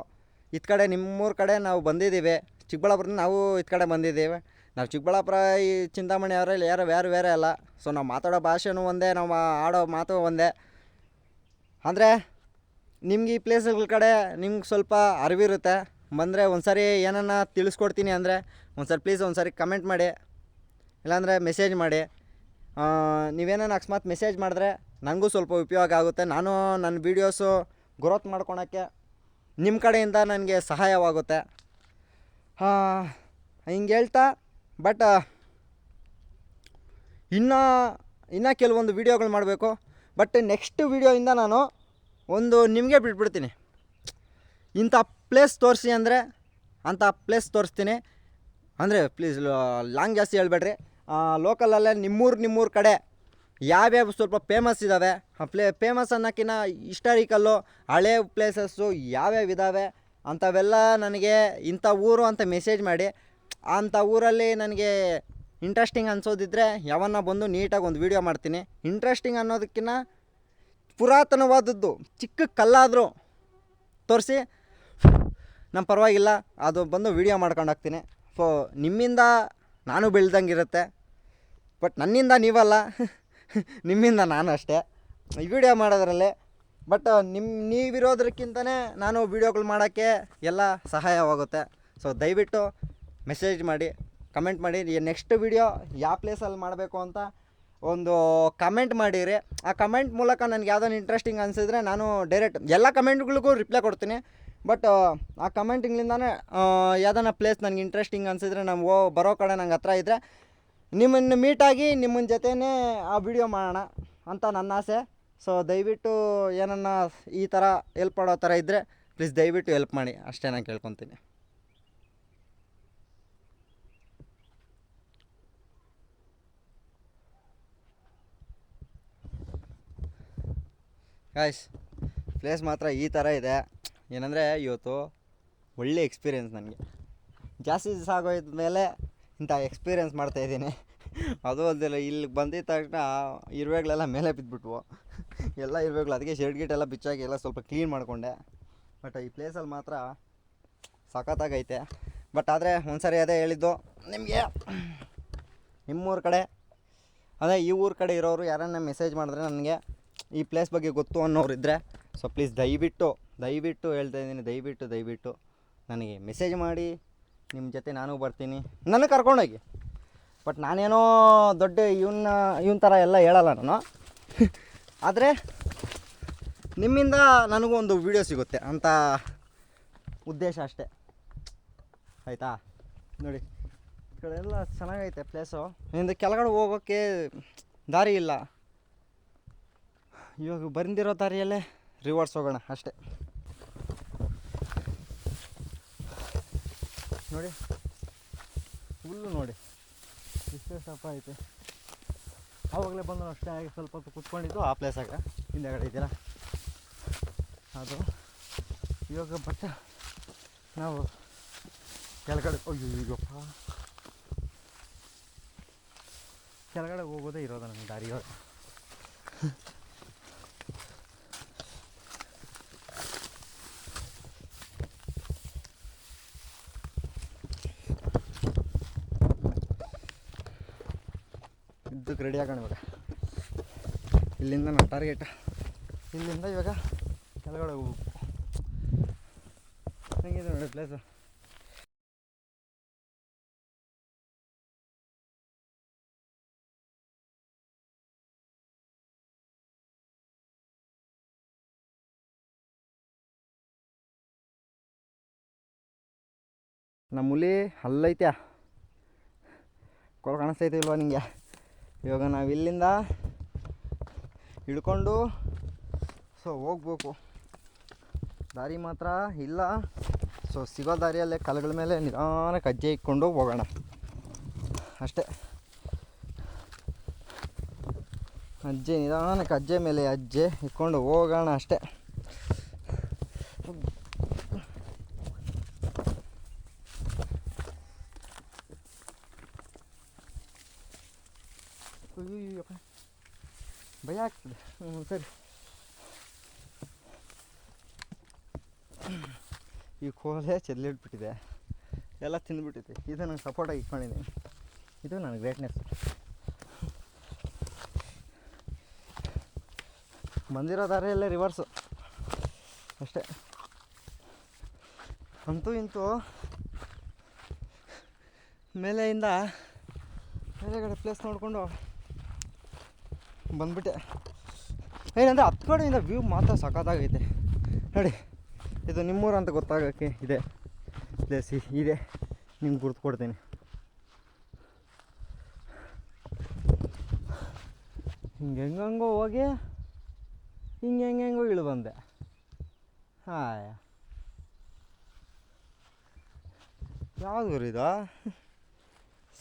ಇತ್ ಕಡೆ ನಿಮ್ಮೂರ ಕಡೆ ನಾವು ಬಂದಿದ್ದೀವಿ. ಚಿಕ್ಕಬಳ್ಳಾಪುರದಿಂದ ನಾವು ಈ ಕಡೆ ಬಂದಿದ್ದೇವೆ. ನಾವು ಚಿಕ್ಕಬಳ್ಳಾಪುರ, ಈ ಚಿಂತಾಮಣಿ ಅವರಲ್ಲಿ ಯಾರು ಬೇರೆ ಬೇರೆ ಅಲ್ಲ. ಸೊ ನಾವು ಮಾತಾಡೋ ಭಾಷೆನೂ ಒಂದೇ, ನಾವು ಆಡೋ ಮಾತು ಒಂದೇ. ಅಂದರೆ, ನಿಮ್ಗೆ ಈ ಪ್ಲೇಸ್ಗಳ ಕಡೆ ನಿಮ್ಗೆ ಸ್ವಲ್ಪ ಅರಿವಿರುತ್ತೆ. ಬಂದರೆ ಒಂದು ಸಾರಿ ಏನನ್ನ ತಿಳಿಸ್ಕೊಡ್ತೀನಿ ಅಂದರೆ ಒಂದು ಸರಿ ಪ್ಲೀಸ್ ಒಂದು ಸಾರಿ ಕಮೆಂಟ್ ಮಾಡಿ. ಇಲ್ಲಾಂದರೆ ಮೆಸೇಜ್ ಮಾಡಿ. ನೀವೇನೇನು ಅಕಸ್ಮಾತ್ ಮೆಸೇಜ್ ಮಾಡಿದ್ರೆ ನನಗೂ ಸ್ವಲ್ಪ ಉಪಯೋಗ ಆಗುತ್ತೆ. ನಾನು ನನ್ನ ವೀಡಿಯೋಸು ಗ್ರೋತ್ ಮಾಡ್ಕೊಳಕ್ಕೆ ನಿಮ್ಮ ಕಡೆಯಿಂದ ನನಗೆ ಸಹಾಯವಾಗುತ್ತೆ. ಹಿಂಗೆ ಹೇಳ್ತಾ ಬಟ್ ಇನ್ನೂ ಇನ್ನೂ ಕೆಲವೊಂದು ವೀಡಿಯೋಗಳು ಮಾಡಬೇಕು. ಬಟ್ ನೆಕ್ಸ್ಟ್ ವೀಡಿಯೋಯಿಂದ ನಾನು ಒಂದು ನಿಮಗೆ ಬಿಟ್ಬಿಡ್ತೀನಿ. ಇಂಥ ಪ್ಲೇಸ್ ತೋರಿಸಿ ಅಂದರೆ, ಅಂಥ ಪ್ಲೇಸ್ ತೋರಿಸ್ತೀನಿ. ಅಂದರೆ ಪ್ಲೀಸ್ ಲಾಂಗ್ ಜಾಸ್ತಿ ಹೇಳ್ಬೇಡ್ರಿ. ಲೋಕಲಲ್ಲೇ ನಿಮ್ಮೂರು ನಿಮ್ಮೂರು ಕಡೆ ಯಾವ್ಯಾವ ಸ್ವಲ್ಪ ಫೇಮಸ್ ಇದ್ದಾವೆ ಆ, ಪ್ಲೇ ಫೇಮಸ್ ಅನ್ನೋಕ್ಕಿಂತ ಹಿಸ್ಟಾರಿಕಲ್ಲು ಹಳೆ ಪ್ಲೇಸಸ್ಸು ಯಾವ್ಯಾವ ಇದ್ದಾವೆ ಅಂಥವೆಲ್ಲ ನನಗೆ ಇಂಥ ಊರು ಅಂತ ಮೆಸೇಜ್ ಮಾಡಿ. ಅಂಥ ಊರಲ್ಲಿ ನನಗೆ ಇಂಟ್ರೆಸ್ಟಿಂಗ್ ಅನ್ಸೋದಿದ್ರೆ ಯಾವನ್ನ ಬಂದು ನೀಟಾಗಿ ಒಂದು ವೀಡಿಯೋ ಮಾಡ್ತೀನಿ. ಇಂಟ್ರೆಸ್ಟಿಂಗ್ ಅನ್ನೋದಕ್ಕಿಂತ ಪುರಾತನವಾದದ್ದು, ಚಿಕ್ಕ ಕಲ್ಲಾದರೂ ತೋರಿಸಿ. ನಮ್ಮ ಪರವಾಗಿಲ್ಲ, ಅದು ಬಂದು ವೀಡಿಯೋ ಮಾಡ್ಕೊಂಡು ಹೋಗ್ತೀನಿ. ಸೊ ನಿಮ್ಮಿಂದ ನಾನು ಬೆಳ್ದಂಗೆ ಇರುತ್ತೆ ಬಟ್ ನನ್ನಿಂದ ನೀವಲ್ಲ. ನಿಮ್ಮಿಂದ ನಾನು ಅಷ್ಟೇ ಈ ವಿಡಿಯೋ ಮಾಡೋದ್ರಲ್ಲಿ ಬಟ್ ನಿಮ್ಮ ನೀವಿರೋದಕ್ಕಿಂತಲೇ ನಾನು ವೀಡಿಯೋಗಳು ಮಾಡೋಕ್ಕೆ ಎಲ್ಲ ಸಹಾಯವಾಗುತ್ತೆ. ಸೊ ದಯವಿಟ್ಟು ಮೆಸೇಜ್ ಮಾಡಿ ಕಮೆಂಟ್ ಮಾಡಿ. ನೆಕ್ಸ್ಟ್ ವೀಡಿಯೋ ಯಾವ ಪ್ಲೇಸಲ್ಲಿ ಮಾಡಬೇಕು ಅಂತ ಒಂದು ಕಮೆಂಟ್ ಮಾಡಿರಿ. ಆ ಕಮೆಂಟ್ ಮೂಲಕ ನನಗೆ ಯಾವುದೋ ಇಂಟ್ರೆಸ್ಟಿಂಗ್ ಅನಿಸಿದ್ರೆ ನಾನು ಡೈರೆಕ್ಟ್ ಎಲ್ಲ ಕಮೆಂಟ್ಗಳಿಗೂ ರಿಪ್ಲೈ ಕೊಡ್ತೀನಿ. ಬಟ್ ಆ ಕಮೆಂಟಿಂಗ್ಲಿಂದಾನೇ ಯಾವ್ದಾನ ಪ್ಲೇಸ್ ನನಗೆ ಇಂಟ್ರೆಸ್ಟಿಂಗ್ ಅನಿಸಿದ್ರೆ ನಾವು ಓ, ಬರೋ ಕಡೆ ನಂಗೆ ಹತ್ರ ಇದ್ದರೆ ನಿಮ್ಮನ್ನು ಮೀಟಾಗಿ ನಿಮ್ಮನ್ನ ಜೊತೆನೇ ಆ ವಿಡಿಯೋ ಮಾಡೋಣ ಅಂತ ನನ್ನ ಆಸೆ. ಸೊ ದಯವಿಟ್ಟು ಏನನ್ನ ಈ ಥರ ಹೆಲ್ಪ್ ಮಾಡೋ ಥರ ಇದ್ದರೆ ಪ್ಲೀಸ್ ದಯವಿಟ್ಟು ಹೆಲ್ಪ್ ಮಾಡಿ. ಅಷ್ಟೇ ನಾನು ಕೇಳ್ಕೊತೀನಿ. ಗಾಯ್ಸ್ ಪ್ಲೇಸ್ ಮಾತ್ರ ಈ ಥರ ಇದೆ. ಏನಂದರೆ ಇವತ್ತು ಒಳ್ಳೆ ಎಕ್ಸ್ಪೀರಿಯೆನ್ಸ್ ನನಗೆ. ಜಾಸ್ತಿ ದಿವಸ ಆಗೋಯ್ದ ಮೇಲೆ ಇಂಥ ಎಕ್ಸ್ಪೀರಿಯೆನ್ಸ್ ಮಾಡ್ತಾಯಿದ್ದೀನಿ ಅದು ಅಲ್ದಿಲ್ಲ, ಇಲ್ಲಿ ಬಂದಿದ್ದ ತಕ್ಷಣ ಇರುವೆಗಳೆಲ್ಲ ಮೇಲೆ ಬಿದ್ದುಬಿಟ್ವು ಎಲ್ಲ ಇರುವೆಗಳು, ಅದಕ್ಕೆ ಶೆಡ್ ಗಿಟ್ ಎಲ್ಲ ಬಿಚ್ಚಾಗಿ ಎಲ್ಲ ಸ್ವಲ್ಪ ಕ್ಲೀನ್ ಮಾಡಿಕೊಂಡೆ. ಬಟ್ ಈ ಪ್ಲೇಸಲ್ಲಿ ಮಾತ್ರ ಸಖತ್ತಾಗೈತೆ. ಬಟ್ ಆದರೆ ಒಂದ್ಸರಿ ಅದೇ ಹೇಳಿದ್ದು, ನಿಮಗೆ ನಿಮ್ಮೂರ ಕಡೆ, ಅದೇ ಈ ಊರ ಕಡೆ ಇರೋರು ಯಾರನ್ನ ಮೆಸೇಜ್ ಮಾಡಿದ್ರೆ ನನಗೆ ಈ ಪ್ಲೇಸ್ ಬಗ್ಗೆ ಗೊತ್ತು ಅನ್ನೋರು ಇದ್ದರೆ ಸೊ ಪ್ಲೀಸ್ ದಯವಿಟ್ಟು ದಯವಿಟ್ಟು ಹೇಳ್ತಾ ಇದ್ದೀನಿ, ದಯವಿಟ್ಟು ದಯವಿಟ್ಟು ನನಗೆ ಮೆಸೇಜ್ ಮಾಡಿ ನಿಮ್ಮ ಜೊತೆ ನಾನು ಬರ್ತೀನಿ. ನನಗೆ ಕರ್ಕೊಂಡೋಗಿ. ಬಟ್ ನಾನೇನೋ ದೊಡ್ಡ ಇವನ್ನ, ಇವನ ಥರ ಎಲ್ಲ ಹೇಳಲ್ಲ ನಾನು. ಆದರೆ ನಿಮ್ಮಿಂದ ನನಗೂ ಒಂದು ವೀಡಿಯೋ ಸಿಗುತ್ತೆ ಅಂತ ಉದ್ದೇಶ ಅಷ್ಟೇ. ಆಯಿತಾ? ನೋಡಿ, ಈ ಕಡೆ ಎಲ್ಲ ಚೆನ್ನಾಗೈತೆ ಪ್ಲೇಸು ಇಂದ ಕೆಳಗಡೆ ಹೋಗೋಕ್ಕೆ ದಾರಿ ಇಲ್ಲ. ಇವಾಗ ಬಂದಿರೋ ದಾರಿಯಲ್ಲೇ ರಿವರ್ಸ್ ಹೋಗೋಣ ಅಷ್ಟೇ. ನೋಡಿ ಹುಲ್ಲು ನೋಡಿ. ಸ್ವಲ್ಪ ಐತೆ. ಆವಾಗಲೇ ಬಂದು ಅಷ್ಟೇ ಆಗಿ ಸ್ವಲ್ಪ ಹೊತ್ತು ಕುತ್ಕೊಂಡಿದ್ದು ಆ ಪ್ಲೇಸಾಗ ಹಿಂದೆಗಡೆ ಇದೆಯಲ್ಲ? ಅದು ಇವಾಗ ಬಟ್ ನಾವು ಕೆಳಗಡೆ ಅಯ್ಯೋ ಅಯ್ಯಪ್ಪ ಕೆಳಗಡೆ ಹೋಗೋದೇ ಇರೋದು ನನಗೆ ದಾರಿಯೊಳಗೆ ರೆಡಿ ಆಗೋಣ ಇವಾಗ. ಇಲ್ಲಿಂದ ನಾನು ಟಾರ್ಗೆಟ್ ಇಲ್ಲಿಂದ ಇವಾಗ ಕೆಳಗಡೆ ಹೋಗ್ಬೇಕು. ಹೆಂಗಿದೆ ನೋಡಿ ಪ್ಲೇಸು ನಮ್ಮ ಹುಲಿ ಅಲ್ಲೈತ್ಯಾ ಕೊಳ ಕಾಣಿಸ್ತೈತೆ ಇಲ್ವಾ ನಿಂಗೆ? ಇವಾಗ ನಾವು ಇಲ್ಲಿಂದ ಹಿಡ್ಕೊಂಡು ಸೊ ಹೋಗ್ಬೇಕು. ದಾರಿ ಮಾತ್ರ ಇಲ್ಲ. ಸೊ ಸಿಗೋ ದಾರಿಯಲ್ಲೇ ಕಲ್ಗಳ ಮೇಲೆ ನಿಧಾನಕ್ಕೆ ಅಜ್ಜೆ ಇಟ್ಕೊಂಡು ಹೋಗೋಣ. ಅಷ್ಟೇ. ಅಜ್ಜೆ ನಿಧಾನಕ್ಕೆ ಅಜ್ಜೆ ಮೇಲೆ ಅಜ್ಜೆ ಇಟ್ಕೊಂಡು ಹೋಗೋಣ ಅಷ್ಟೇ ಅಯ್ಯೋ ಭಯ ಆಗ್ತದೆ ಹ್ಞೂ ಸರಿ ಈ ಕೋಲೆ ಚೆಲ್ಲಿಟ್ಬಿಟ್ಟಿದೆ. ಎಲ್ಲ ತಿಂದ್ಬಿಟ್ಟಿದೆ. ಇದು ನಂಗೆ ಸಪೋರ್ಟಾಗಿ ಇಟ್ಕೊಂಡಿದ್ದೀನಿ ಇದು ನನ್ನ ಗ್ರೇಟ್ನೆಸ್ ಬಂದಿರೋ ದಾರಿಯಲ್ಲೇ ರಿವರ್ಸು ಅಷ್ಟೇ. ಅಂತೂ ಇಂತೂ ಮೇಲೆಯಿಂದ ಮೇಲೆಗಡೆ ಪ್ಲೇಸ್ ನೋಡಿಕೊಂಡು ಬಂದ್ಬಿಟ್ಟೆ. ಏನಂದರೆ ಹತ್ತು ಕಡೆಯಿಂದ ವ್ಯೂ ಮಾತ್ರ ಸಖತ್ತಾಗೈತೆ. ನೋಡಿ, ಇದು ನಿಮ್ಮೂರು ಅಂತ ಗೊತ್ತಾಗೋಕ್ಕೆ ಇದೆ. ಪ್ಲೇಸ್ ಇದೆ. ನಿಮ್ಗೆ ಗುರ್ತು ಕೊಡ್ತೀನಿ. ಹಿಂಗೆ ಹೆಂಗೋ ಹೋಗಿ ಹಿಂಗೆ ಹೆಂಗೆ ಹೆಂಗೋ ಇಳು ಬಂದೆ. ಹಾಯ. ಯಾವ್ದು ಇದ?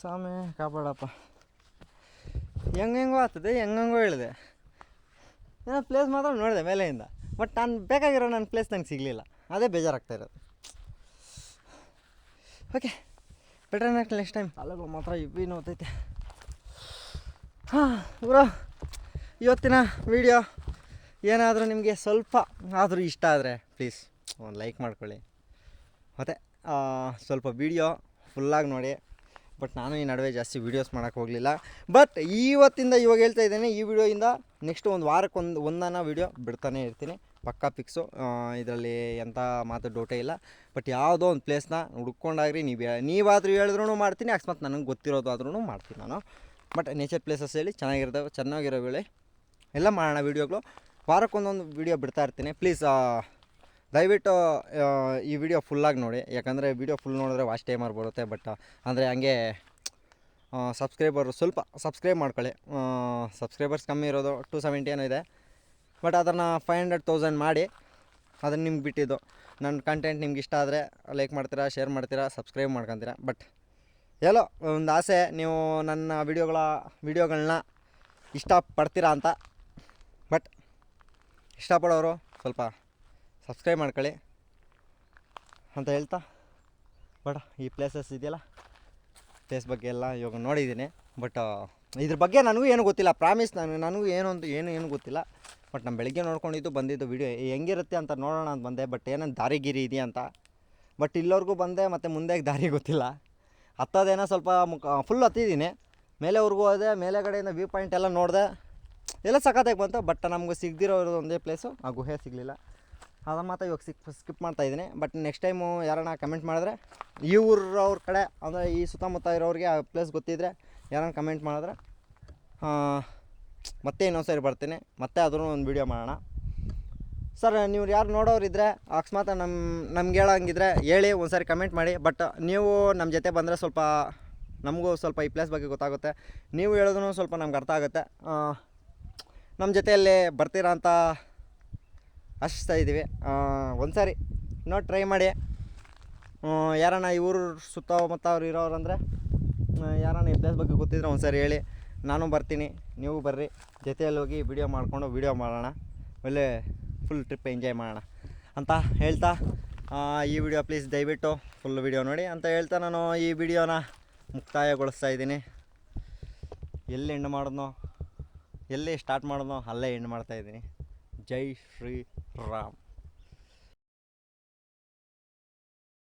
ಸಾಮೆ, ಕಾಪಾಡಪ್ಪ. ಹೆಂಗೆಂಗೋ ಆಗ್ತದೆ ಹೆಂಗಂಗೋ ಹೇಳಿದೆ ಏನೋ ಪ್ಲೇಸ್ ಮಾತ್ರ ನೋಡಿದೆ ಮೇಲೆಯಿಂದ. ಬಟ್ ನಾನು ಬೇಕಾಗಿರೋ ನನ್ನ ಪ್ಲೇಸ್ ನಂಗೆ ಸಿಗಲಿಲ್ಲ. ಅದೇ ಬೇಜಾರಾಗ್ತಾ ಇರೋದು. ಓಕೆ ಬೆಟರ್ ನೆಕ್ಸ್ಟ್ ಟೈಮ್ ಕಾಲಗಳು ಮಾತ್ರ ಇಬ್ಬಿ ನೋತೈತೆ ಹಾಂ ಬ್ರೋ ಇವತ್ತಿನ ವಿಡಿಯೋ ಏನಾದರೂ ನಿಮಗೆ ಸ್ವಲ್ಪ ಆದರೂ ಇಷ್ಟ ಆದರೆ ಪ್ಲೀಸ್ ಒಂದು ಲೈಕ್ ಮಾಡ್ಕೊಳ್ಳಿ. ಮತ್ತು ಸ್ವಲ್ಪ ವೀಡಿಯೋ ಫುಲ್ಲಾಗಿ ನೋಡಿ. ಬಟ್ ನಾನು ಈ ನಡುವೆ ಜಾಸ್ತಿ ವೀಡಿಯೋಸ್ ಮಾಡೋಕೆ ಹೋಗಲಿಲ್ಲ. ಬಟ್ ಇವತ್ತಿಂದ ಇವಾಗ ಹೇಳ್ತಾ ಇದ್ದೇನೆ, ಈ ವಿಡಿಯೋಯಿಂದ ನೆಕ್ಸ್ಟ್ ಒಂದು ವಾರಕ್ಕೆ ಒಂದು, ಒಂದನ ವೀಡಿಯೋ ಬಿಡ್ತಾನೆ ಇರ್ತೀನಿ. ಪಕ್ಕಾ ಪಿಕ್ಸು ಇದರಲ್ಲಿ ಎಂಥ ಮಾತು ಡೌಟೇ ಇಲ್ಲ. ಬಟ್ ಯಾವುದೋ ಒಂದು ಪ್ಲೇಸ್ನ ಹುಡ್ಕೊಂಡಾಗ್ರಿ, ನೀವು ನೀವಾದರೂ ಹೇಳಿದ್ರೂ ಮಾಡ್ತೀನಿ, ಅಕಸ್ಮಾತ್ ನನಗೆ ಗೊತ್ತಿರೋದಾದ್ರೂ ಮಾಡ್ತೀನಿ ನಾನು. ಬಟ್ ನೇಚರ್ ಪ್ಲೇಸಸ್ ಹೇಳಿ, ಚೆನ್ನಾಗಿರ್ತವೆ, ಚೆನ್ನಾಗಿರೋ ವೇಳೆ ಎಲ್ಲ ಮಾಡೋಣ ವೀಡಿಯೋಗಳು ವಾರಕ್ಕೊಂದೊಂದು ವೀಡಿಯೋ ಬಿಡ್ತಾ ಇರ್ತೀನಿ. ಪ್ಲೀಸ್ ದಯವಿಟ್ಟು ಈ ವಿಡಿಯೋ ಫುಲ್ಲಾಗಿ ನೋಡಿ. ಯಾಕಂದರೆ ವಿಡಿಯೋ ಫುಲ್ ನೋಡಿದ್ರೆ ವಾಚ್ ಟೈಮರ್ ಬರುತ್ತೆ ಬಟ್ ಅಂದರೆ ಹಂಗೆ ಸಬ್ಸ್ಕ್ರೈಬರು ಸ್ವಲ್ಪ ಸಬ್ಸ್ಕ್ರೈಬ್ ಮಾಡ್ಕೊಳ್ಳಿ. ಸಬ್ಸ್ಕ್ರೈಬರ್ಸ್ ಕಮ್ಮಿ ಇರೋದು ಟು ಸೆವೆಂಟಿ ಏನೋ ಇದೆ. ಬಟ್ ಅದನ್ನು ಫೈವ್ ಹಂಡ್ರೆಡ್ ತೌಸಂಡ್ ಮಾಡಿ, ಅದನ್ನು ನಿಮ್ಗೆ ಬಿಟ್ಟಿದ್ದು. ನನ್ನ ಕಂಟೆಂಟ್ ನಿಮ್ಗೆ ಇಷ್ಟ ಆದರೆ ಲೈಕ್ ಮಾಡ್ತೀರಾ ಶೇರ್ ಮಾಡ್ತೀರಾ ಸಬ್ಸ್ಕ್ರೈಬ್ ಮಾಡ್ಕೊತೀರಾ. ಬಟ್ ಎಲ್ಲೋ ಒಂದು ಆಸೆ, ನೀವು ನನ್ನ ವಿಡಿಯೋಗಳ ವಿಡಿಯೋಗಳನ್ನ ಇಷ್ಟಪಡ್ತೀರಾ ಅಂತ. ಬಟ್ ಇಷ್ಟಪಡೋರು ಸ್ವಲ್ಪ ಸಬ್ಸ್ಕ್ರೈಬ್ ಮಾಡ್ಕೊಳ್ಳಿ ಅಂತ ಹೇಳ್ತಾ ಬಟ್ ಈ ಪ್ಲೇಸಸ್ ಇದೆಯಲ್ಲ ಪ್ಲೇಸ್ ಬಗ್ಗೆ ಎಲ್ಲ ಇವಾಗ ನೋಡಿದ್ದೀನಿ. ಬಟ್ ಇದ್ರ ಬಗ್ಗೆ ನನಗೂ ಏನು ಗೊತ್ತಿಲ್ಲ. ಪ್ರಾಮಿಸ್ ನಾನು, ನನಗೂ ಏನು ಅಂತ ಏನು ಏನು ಗೊತ್ತಿಲ್ಲ. ಬಟ್ ನಾನು ಬೆಳಗ್ಗೆ ನೋಡ್ಕೊಂಡಿದ್ದು ಬಂದಿದ್ದು ವಿಡಿಯೋ ಹೆಂಗಿರುತ್ತೆ ಅಂತ ನೋಡೋಣ ಅಂತ ಬಂದೆ. ಬಟ್ ಏನೇನು ದಾರಿಗಿರಿ ಇದೆಯಾ ಅಂತ. ಬಟ್ ಇಲ್ಲವರೆಗೂ ಬಂದೆ, ಮತ್ತು ಮುಂದೆ ದಾರಿ ಗೊತ್ತಿಲ್ಲ. ಹತ್ತೋದೇನೋ ಸ್ವಲ್ಪ ಮುಖ ಫುಲ್ ಹತ್ತಿದ್ದೀನಿ. ಮೇಲೆವರೆಗೂ ಹೋದೆ ಮೇಲೆಗಡೆಯಿಂದ ವ್ಯೂ ಪಾಯಿಂಟ್ ಎಲ್ಲ ನೋಡಿದೆ. ಎಲ್ಲ ಸಖತ್ತಾಗಿ ಬಂತು. ಬಟ್ ನಮಗೆ ಸಿಗದಿರೋದು ಒಂದೇ ಪ್ಲೇಸು ಆ ಗುಹೆ ಸಿಗಲಿಲ್ಲ. ಅದನ್ನು ಮಾತ್ರ ಇವಾಗ ಸಿಕ್ ಸ್ಕಿಪ್ ಮಾಡ್ತಾ ಇದ್ದೀನಿ. ಬಟ್ ನೆಕ್ಸ್ಟ್ ಟೈಮು ಯಾರನ್ನ ಕಮೆಂಟ್ ಮಾಡಿದ್ರೆ ಈ ಊರವ್ರ ಕಡೆ, ಅಂದರೆ ಈ ಸುತ್ತಮುತ್ತ ಇರೋರಿಗೆ ಆ ಪ್ಲೇಸ್ ಗೊತ್ತಿದ್ದರೆ ಯಾರನ್ನ ಕಮೆಂಟ್ ಮಾಡಿದ್ರೆ ಮತ್ತೆ ಇನ್ನೊಂದು ಸರಿ ಬರ್ತೀನಿ. ಮತ್ತೆ ಅದ್ರೂ ಒಂದು ವೀಡಿಯೋ ಮಾಡೋಣ. ಸರ್ ನೀವು ಯಾರು ನೋಡೋರಿದ್ದರೆ ಅಕಸ್ಮಾತ್ ನಮ್ಮ ನಮ್ಗೆ ಹೇಳೋಂಗಿದ್ರೆ ಹೇಳಿ ಒಂದು ಸಾರಿ ಕಮೆಂಟ್ ಮಾಡಿ. ಬಟ್ ನೀವು ನಮ್ಮ ಜೊತೆ ಬಂದರೆ ಸ್ವಲ್ಪ, ನಮಗೂ ಸ್ವಲ್ಪ ಈ ಪ್ಲೇಸ್ ಬಗ್ಗೆ ಗೊತ್ತಾಗುತ್ತೆ. ನೀವು ಹೇಳೋದನ್ನು ಸ್ವಲ್ಪ ನಮ್ಗೆ ಅರ್ಥ ಆಗುತ್ತೆ. ನಮ್ಮ ಜೊತೆಯಲ್ಲಿ ಬರ್ತೀರಾ ಅಂತ ಆಶಿಸ್ತಾ ಇದ್ದೀವಿ. ಒಂದು ಸಾರಿ ನೋಡಿ ಟ್ರೈ ಮಾಡಿ. ಯಾರನ್ನ ಊರು ಸುತ್ತಮುತ್ತ ಅವ್ರು ಇರೋರಂದರೆ ಯಾರನ್ನ ಈ ಪ್ಲೇಸ್ ಬಗ್ಗೆ ಗೊತ್ತಿದ್ರೆ ಒಂದು ಸಾರಿ ಹೇಳಿ. ನಾನು ಬರ್ತೀನಿ, ನೀವು ಬರ್ರಿ. ಜೊತೆಯಲ್ಲಿ ಹೋಗಿ ವಿಡಿಯೋ ಮಾಡಿಕೊಂಡು ವಿಡಿಯೋ ಮಾಡೋಣ. ಒಳ್ಳೆ ಫುಲ್ ಟ್ರಿಪ್ ಎಂಜಾಯ್ ಮಾಡೋಣ ಅಂತ ಹೇಳ್ತಾ ಈ ವಿಡಿಯೋ ಪ್ಲೀಸ್ ದಯವಿಟ್ಟು ಫುಲ್ ವಿಡಿಯೋ ನೋಡಿ ಅಂತ ಹೇಳ್ತಾ ನಾನು ಈ ವಿಡಿಯೋನ ಮುಕ್ತಾಯಗೊಳಿಸ್ತಾ ಇದ್ದೀನಿ. ಎಲ್ಲಿ ಎಂಡ್ ಮಾಡಿದ್ನೋ, ಎಲ್ಲಿ ಸ್ಟಾರ್ಟ್ ಮಾಡಿದ್ನೋ ಅಲ್ಲೇ ಎಂಡ್ ಮಾಡ್ತಾಯಿದ್ದೀನಿ ಜೈ ಶ್ರೀ ครับ